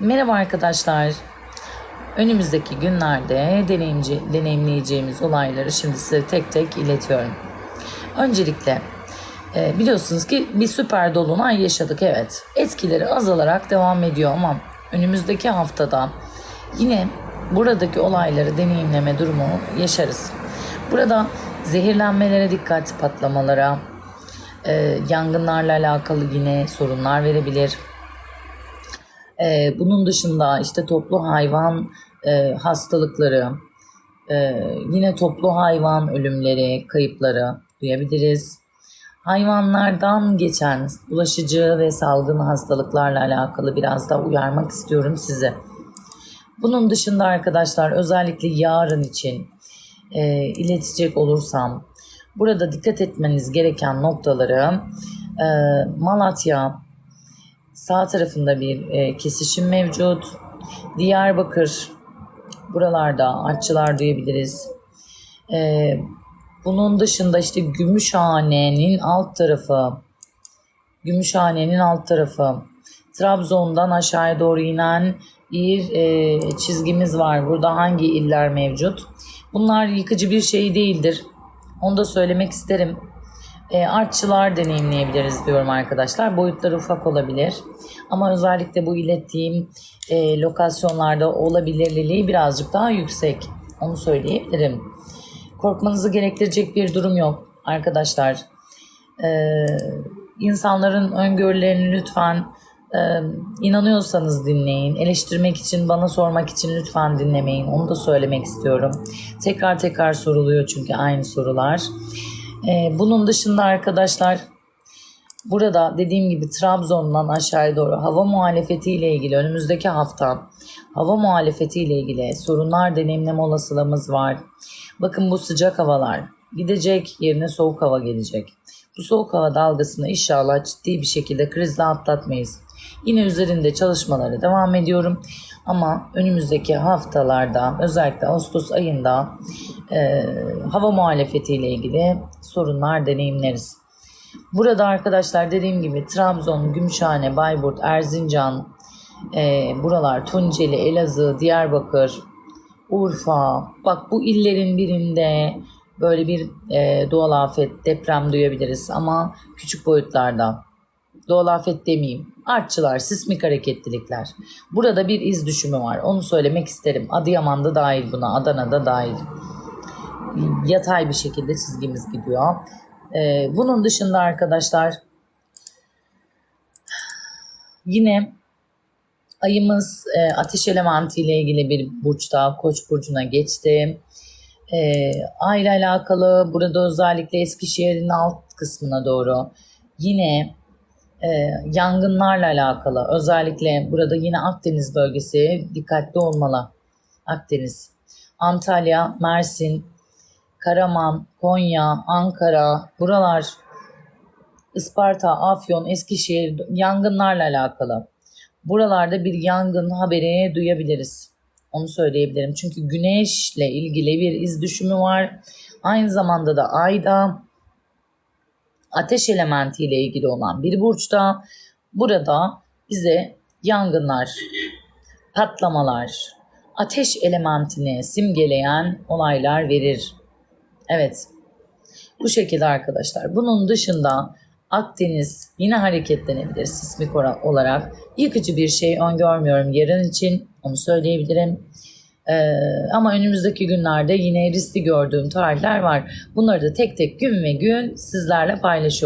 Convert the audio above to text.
Merhaba arkadaşlar. Önümüzdeki günlerde deneyimci, deneyimleyeceğimiz olayları şimdi size tek tek iletiyorum. Öncelikle e, biliyorsunuz ki bir süper dolunay yaşadık evet. Etkileri azalarak devam ediyor ama önümüzdeki haftada yine buradaki olayları deneyimleme durumu yaşarız. Burada zehirlenmelere dikkat, patlamalara, e, yangınlarla alakalı yine sorunlar verebilir. Ee, bunun dışında işte toplu hayvan e, hastalıkları, e, yine toplu hayvan ölümleri, kayıpları duyabiliriz. Hayvanlardan geçen bulaşıcı ve salgın hastalıklarla alakalı biraz da uyarmak istiyorum sizi. Bunun dışında arkadaşlar özellikle yarın için e, iletecek olursam burada dikkat etmeniz gereken noktaları e, Malatya, Sağ tarafında bir e, kesişim mevcut. Diyarbakır buralarda artçılar duyabiliriz. E, bunun dışında işte Gümüşhane'nin alt tarafı Gümüşhane'nin alt tarafı Trabzon'dan aşağıya doğru inen bir e, çizgimiz var. Burada hangi iller mevcut? Bunlar yıkıcı bir şey değildir. Onu da söylemek isterim e, artçılar deneyimleyebiliriz diyorum arkadaşlar. Boyutları ufak olabilir. Ama özellikle bu ilettiğim e, lokasyonlarda olabilirliliği birazcık daha yüksek. Onu söyleyebilirim. Korkmanızı gerektirecek bir durum yok arkadaşlar. E, insanların öngörülerini lütfen e, inanıyorsanız dinleyin. Eleştirmek için, bana sormak için lütfen dinlemeyin. Onu da söylemek istiyorum. Tekrar tekrar soruluyor çünkü aynı sorular. Ee, bunun dışında arkadaşlar burada dediğim gibi Trabzon'dan aşağıya doğru hava muhalefeti ile ilgili önümüzdeki hafta hava muhalefeti ile ilgili sorunlar deneyimleme olasılığımız var. Bakın bu sıcak havalar gidecek yerine soğuk hava gelecek. Bu soğuk hava dalgasını inşallah ciddi bir şekilde krizle atlatmayız. Yine üzerinde çalışmaları devam ediyorum. Ama önümüzdeki haftalarda özellikle Ağustos ayında e, hava muhalefetiyle ilgili sorunlar deneyimleriz. Burada arkadaşlar dediğim gibi Trabzon, Gümüşhane, Bayburt, Erzincan, e, buralar Tunceli, Elazığ, Diyarbakır, Urfa. Bak bu illerin birinde böyle bir e, doğal afet, deprem duyabiliriz ama küçük boyutlarda. Doğal afet demeyeyim. Artçılar, sismik hareketlilikler. Burada bir iz düşümü var. Onu söylemek isterim. Adıyaman'da dahil buna, Adana'da dahil. Yatay bir şekilde çizgimiz gidiyor. Ee, bunun dışında arkadaşlar yine ayımız e, ateş elementi ile ilgili bir burçta Koç burcuna geçti. E, aile alakalı burada özellikle Eskişehir'in alt kısmına doğru yine e, yangınlarla alakalı özellikle burada yine Akdeniz bölgesi dikkatli olmalı. Akdeniz, Antalya, Mersin, Karaman, Konya, Ankara buralar Isparta, Afyon, Eskişehir yangınlarla alakalı. Buralarda bir yangın haberi duyabiliriz. Onu söyleyebilirim. Çünkü güneşle ilgili bir iz düşümü var. Aynı zamanda da ayda ateş elementi ile ilgili olan bir burçta burada bize yangınlar, patlamalar, ateş elementini simgeleyen olaylar verir. Evet. Bu şekilde arkadaşlar. Bunun dışında Akdeniz yine hareketlenebilir sismik olarak. Yıkıcı bir şey öngörmüyorum yarın için. Onu söyleyebilirim. Ee, ama önümüzdeki günlerde yine riskli gördüğüm tarihler var. Bunları da tek tek gün ve gün sizlerle paylaşıyorum.